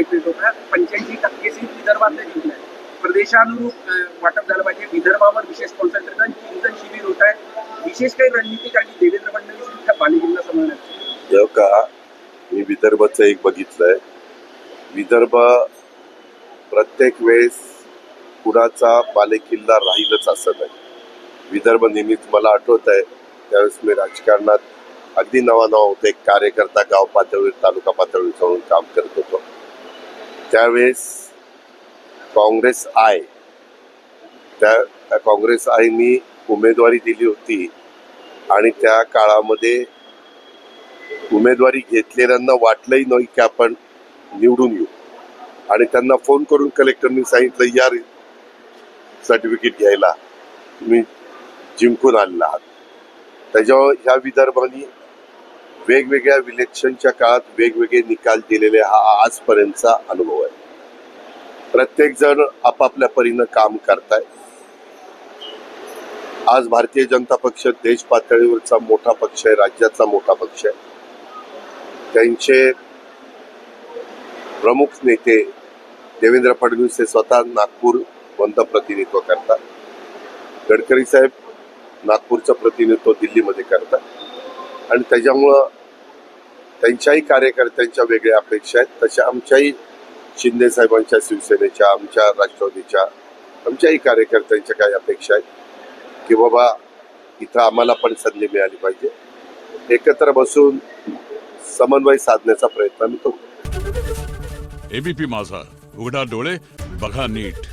Strike rate पंच्याऐंशी टक्के seat विदर्भातल्या जिंकल्या प्रदेशानुरूप वाटप झालं पाहिजे. विदर्भावर विशेष कॉन्सन्ट्रेशन चिंतन शिबिर होत आहे विशेष काही रणनीती आणि देवेंद्र फडणवीस त्या पालिकेला समजण्यात का? मी विदर्भाचं एक बघितलंय. विदर्भ प्रत्येक वेळेस कुणाचा बालेकिल्ला राहीलच असं नाही. विदर्भ नेहमीच मला आठवत आहे त्यावेळेस मी राजकारणात अगदी नवा नवा होतो. एक कार्यकर्ता गाव पातळीवर तालुका पातळीवर जाऊन काम करत होतो. त्यावेळेस काँग्रेस आय त्या त्या काँग्रेस आयनी उमेदवारी दिली होती आणि त्या काळामध्ये उमेदवारी घेतलेल्यांना वाटलंही नाही की आपण निवडून येऊ. आणि त्यांना फोन करून कलेक्टरनी सांगितलं यार सर्टिफिकेट घ्यायला. तुम्ही जिंकून आलेला आहात त्याच्यावर ह्या विदर्भाने वेगवेगळ्या इलेक्शनच्या काळात वेगवेगळे निकाल दिलेले हा आजपर्यंतचा अनुभव आहे. प्रत्येक जण आपापल्या परीनं काम करताय. आज भारतीय जनता पक्ष देश पातळीवरचा मोठा पक्ष आहे राज्याचा मोठा पक्ष आहे. त्यांचे प्रमुख नेते देवेंद्र फडणवीस हे स्वतः नागपूर वंत प्रतिनिधित्व करतात. गडकरी साहेब नागपूरचं प्रतिनिधित्व दिल्लीमध्ये करतात. आणि त्याच्यामुळं त्यांच्याही कार्यकर्त्यांच्या वेगळ्या अपेक्षा आहेत. तशा आमच्याही शिंदे साहेबांच्या शिवसेनेच्या आमच्या राष्ट्रवादीच्या आमच्याही कार्यकर्त्यांच्या काही अपेक्षा आहेत की बाबा इथं आम्हाला पण संधी मिळाली पाहिजे. एकत्र बसून समन्वय साधण्याचा प्रयत्न आम्ही करू. एबीपी माझा. उघडा डोळे बघा नीट.